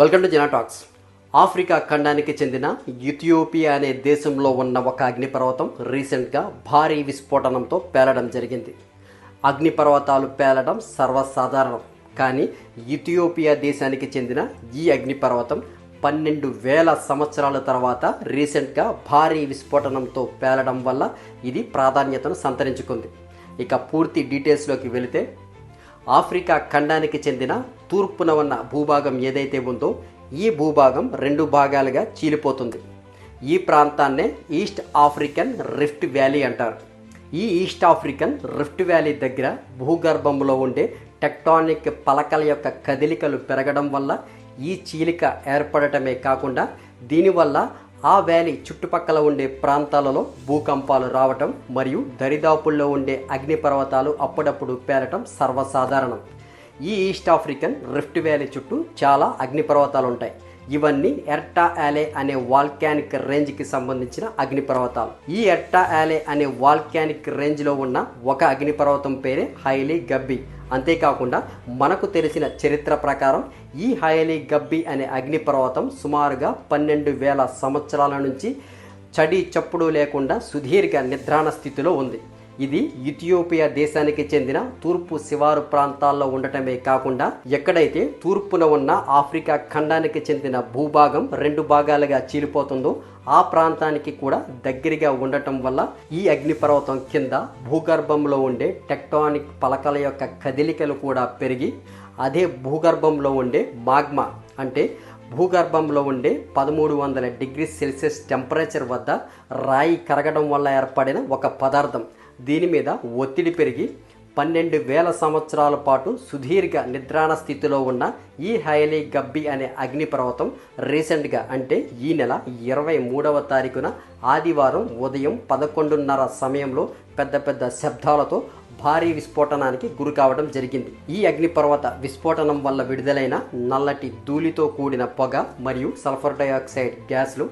Welcome to Jana talks Africa ఖండానికి చెందిన Ethiopia అనే దేశంలో ఉన్న ఒక అగ్నిపర్వతం రీసెంట్గా భారీ విస్ఫోటనంతో పేలడం జరిగింది. అగ్నిపర్వతాలు పేలడం సర్వసాధారణం. కానీ ఇథియోపియా దేశానికి చెందిన ఈ అగ్నిపర్వతం పన్నెండు వేల సంవత్సరాల తర్వాత రీసెంట్గా భారీ విస్ఫోటనంతో పేలడం వల్ల ఇది ప్రాధాన్యతను సంతరించుకుంది. ఇక పూర్తి డీటెయిల్స్లోకి వెళితే ఆఫ్రికా ఖండానికి చెందిన తూర్పున ఉన్న భూభాగం ఏదైతే ఉందో ఈ భూభాగం రెండు భాగాలుగా చీలిపోతుంది. ఈ ప్రాంతాన్నే ఈస్ట్ ఆఫ్రికన్ రిఫ్ట్ వ్యాలీ అంటారు. ఈ ఈస్ట్ ఆఫ్రికన్ రిఫ్ట్ వ్యాలీ దగ్గర భూగర్భంలో ఉండే టెక్టానిక్ పలకల యొక్క కదలికలు పెరగడం వల్ల ఈ చీలిక ఏర్పడటమే కాకుండా దీనివల్ల ఆ వ్యాలీ చుట్టుపక్కల ఉండే ప్రాంతాలలో భూకంపాలు రావటం మరియు దరిదాపుల్లో ఉండే అగ్నిపర్వతాలు అప్పుడప్పుడు పేరటం సర్వసాధారణం. ఈ ఈస్ట్ ఆఫ్రికన్ రిఫ్ట్ వ్యాలీ చుట్టూ చాలా అగ్నిపర్వతాలు ఉంటాయి ఇవన్నీ ఎర్టా యాలే అనే వాల్కానిక్ రేంజ్కి సంబంధించిన అగ్నిపర్వతాలు. ఈ ఎర్టా యాలే అనే వాల్కానిక్ రేంజ్లో ఉన్న ఒక అగ్నిపర్వతం పేరే హైలీ గబ్బి. అంతేకాకుండా మనకు తెలిసిన చరిత్ర ప్రకారం ఈ హైలీ గబ్బి అనే అగ్నిపర్వతం సుమారుగా పన్నెండు వేల సంవత్సరాల నుంచి చడి చప్పుడు లేకుండా సుదీర్ఘ నిద్రాణ స్థితిలో ఉంది. ఇది ఇథియోపియా దేశానికి చెందిన తూర్పు శివారు ప్రాంతాల్లో ఉండటమే కాకుండా ఎక్కడైతే తూర్పున ఉన్న ఆఫ్రికా ఖండానికి చెందిన భూభాగం రెండు భాగాలుగా చీలిపోతుందో ఆ ప్రాంతానికి కూడా దగ్గరగా ఉండటం వల్ల ఈ అగ్నిపర్వతం కింద భూగర్భంలో ఉండే టెక్టానిక్ పలకల యొక్క కదలికలు కూడా పెరిగి అదే భూగర్భంలో ఉండే మాగ్మా అంటే భూగర్భంలో ఉండే పదమూడు వందల డిగ్రీ సెల్సియస్ టెంపరేచర్ వద్ద రాయి కరగడం వల్ల ఏర్పడిన ఒక పదార్థం. దీని మీద ఒత్తిడి పెరిగి పన్నెండు వేల సంవత్సరాల పాటు సుదీర్ఘ నిద్రాణ స్థితిలో ఉన్న ఈ హైలీ గబ్బి అనే అగ్నిపర్వతం రీసెంట్గా అంటే ఈ నెల ఇరవై మూడవ తారీఖున ఆదివారం ఉదయం పదకొండున్నర సమయంలో పెద్ద పెద్ద శబ్దాలతో భారీ విస్ఫోటనానికి గురి కావడం జరిగింది. ఈ అగ్నిపర్వత విస్ఫోటనం వల్ల విడుదలైన నల్లటి ధూళితో కూడిన పొగ మరియు సల్ఫర్ డయాక్సైడ్ గ్యాస్లు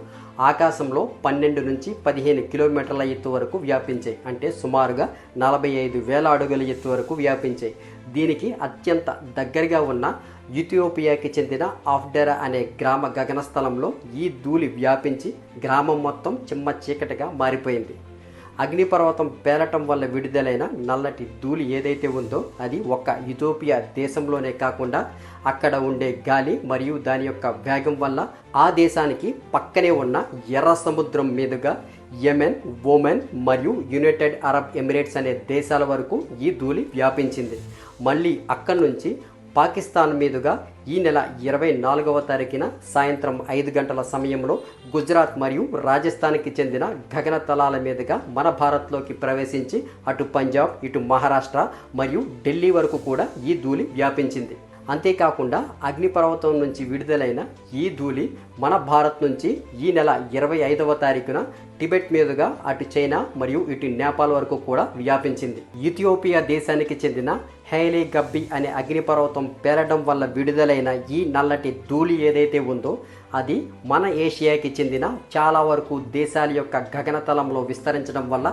ఆకాశంలో పన్నెండు నుంచి పదిహేను కిలోమీటర్ల ఎత్తు వరకు వ్యాపించాయి. అంటే సుమారుగా నలభై ఐదు వేల అడుగుల ఎత్తు వరకు వ్యాపించాయి. దీనికి అత్యంత దగ్గరగా ఉన్న ఇథియోపియాకి చెందిన ఆఫ్డెరా అనే గ్రామ గగనస్థలంలో ఈ ధూళి వ్యాపించి గ్రామం మొత్తం చిమ్మ చీకటిగా మారిపోయింది. అగ్నిపర్వతం పేలటం వల్ల విడుదలైన నల్లటి ధూళి ఏదైతే ఉందో అది ఒక్క యుథోపియా దేశంలోనే కాకుండా అక్కడ ఉండే గాలి మరియు దాని యొక్క వేగం వల్ల ఆ దేశానికి పక్కనే ఉన్న ఎర్ర సముద్రం మీదుగా యెమెన్ ఓమెన్ మరియు యునైటెడ్ అరబ్ ఎమిరేట్స్ అనే దేశాల వరకు ఈ ధూళి వ్యాపించింది. మళ్ళీ అక్కడి నుంచి పాకిస్తాన్ మీదుగా ఈ నెల ఇరవై నాలుగవ తారీఖున సాయంత్రం ఐదు గంటల సమయంలో గుజరాత్ మరియు రాజస్థాన్కి చెందిన గగనతలాల మీదుగా మన భారత్లోకి ప్రవేశించి అటు పంజాబ్ ఇటు మహారాష్ట్ర మరియు ఢిల్లీ వరకు కూడా ఈ ధూళి వ్యాపించింది. అంతేకాకుండా అగ్నిపర్వతం నుంచి విడుదలైన ఈ ధూళి మన భారత్ నుంచి ఈ నెల ఇరవై ఐదవ తారీఖున టిబెట్ మీదుగా అటు చైనా మరియు ఇటు నేపాల్ వరకు కూడా వ్యాపించింది. ఇథియోపియా దేశానికి చెందిన హైలీ గబ్బి అనే అగ్నిపర్వతం పేలడం వల్ల విడుదలైన ఈ నల్లటి ధూళి ఏదైతే ఉందో అది మన ఏషియాకి చెందిన చాలా వరకు దేశాల యొక్క గగనతలంలో విస్తరించడం వల్ల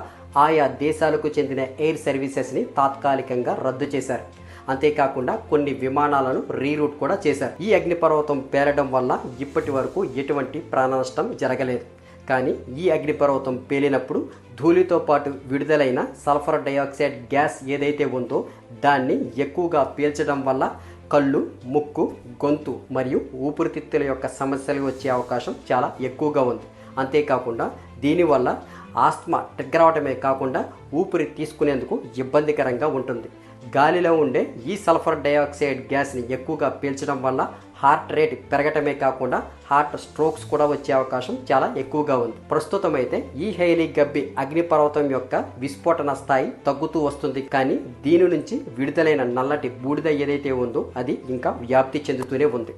ఆయా దేశాలకు చెందిన ఎయిర్ సర్వీసెస్ని తాత్కాలికంగా రద్దు చేశారు. అంతేకాకుండా కొన్ని విమానాలను రీరూట్ కూడా చేశారు. ఈ అగ్నిపర్వతం పేలడం వల్ల ఇప్పటి వరకు ఎటువంటి ప్రాణ నష్టం జరగలేదు. కానీ ఈ అగ్నిపర్వతం పేలినప్పుడు ధూళితో పాటు విడుదలైన సల్ఫర్ డయాక్సైడ్ గ్యాస్ ఏదైతే ఉందో దాన్ని ఎక్కువగా పీల్చడం వల్ల కళ్ళు ముక్కు గొంతు మరియు ఊపిరితిత్తుల యొక్క సమస్యలు వచ్చే అవకాశం చాలా ఎక్కువగా ఉంది. అంతేకాకుండా దీనివల్ల ఆస్మా ట్రిగ్గర్ అవటమే కాకుండా ఊపిరి తీసుకునేందుకు ఇబ్బందికరంగా ఉంటుంది. గాలిలో ఉండే ఈ సల్ఫర్ డయాక్సైడ్ గ్యాస్ని ఎక్కువగా పీల్చడం వల్ల హార్ట్ రేట్ పెరగటమే కాకుండా హార్ట్ స్ట్రోక్స్ కూడా వచ్చే అవకాశం చాలా ఎక్కువగా ఉంది. ప్రస్తుతం అయితే ఈ హైలీ గబ్బి అగ్నిపర్వతం యొక్క విస్ఫోటన స్థాయి తగ్గుతూ వస్తుంది. కానీ దీని నుంచి విడుదలైన నల్లటి బూడిద ఏదైతే ఉందో అది ఇంకా వ్యాప్తి చెందుతూనే ఉంది.